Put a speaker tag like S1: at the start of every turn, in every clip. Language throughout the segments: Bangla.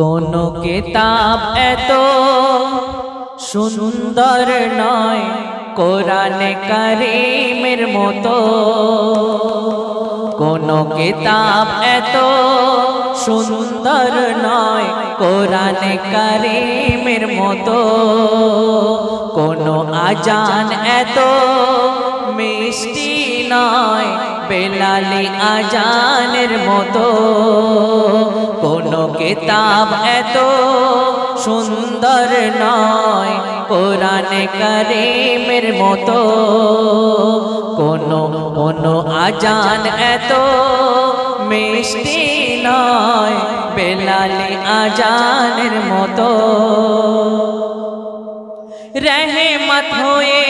S1: কোন কিতাব এত সুন্দর নয়, কোরআনে কারিমের মতো। কোন কিতাব এত সুন্দর নয়, কোরআনে কারিমের মতো। কোন আজান এত মিষ্টি নয়, বেলালি আজানের মতো। কিতাব এত সুন্দর নয়, কোরআনে কারিমের মতো। কোনো কোনো আজান এত মিষ্টি নয়, বেলালি আজানের মতো। রহমত হয়ে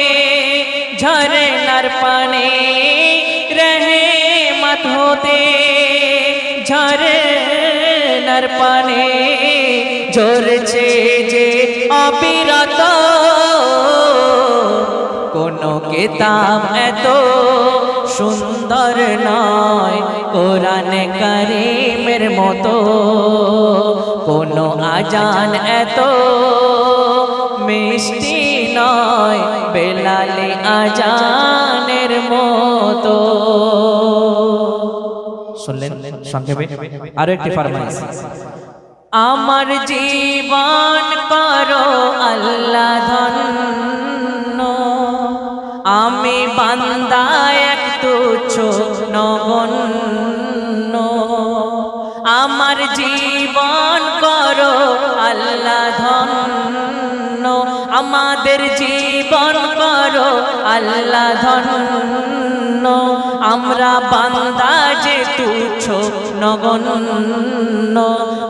S1: ঝরনার পানে, রহমত হতে ঝরনার পানে ঝরছে যে অবিরত। কোন কিতাব এত সুন্দর নয়, কোরআনে কারিমের মতো। কোন আজান এত মিষ্টি নয়, বেলালে আজানের মতো। শুনলেন সংক্ষেপে আরও একটি ফরমাইশ। আমার জীবন করো আল্লাহ ধন্য। আমি বান্দা এক তুচ্ছ নগণ্য। আমার জীবন করো আল্লাহ ধন্য। আমাদের জীবন করো আল্লাহ ধন্য। আমরা বান্দা যে তুচ্ছ নগণ্য,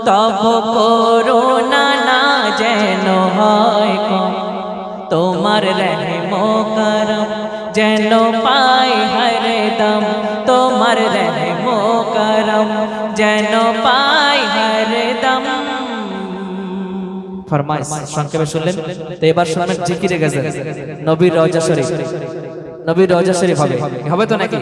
S1: তব করোনা না যেন হয় কম। তোমার রহম করম যেন পাই হরদম তোমার রহম করম যেন পাই হরদম ফরমাইশ, সংক্ষেপে শুনলেন। তো এবার শুনবেন জিকিরে গেছে নবীর রওজা শরীফ। নবীর রওজা শরীফ হবে। হবে তো নাকি?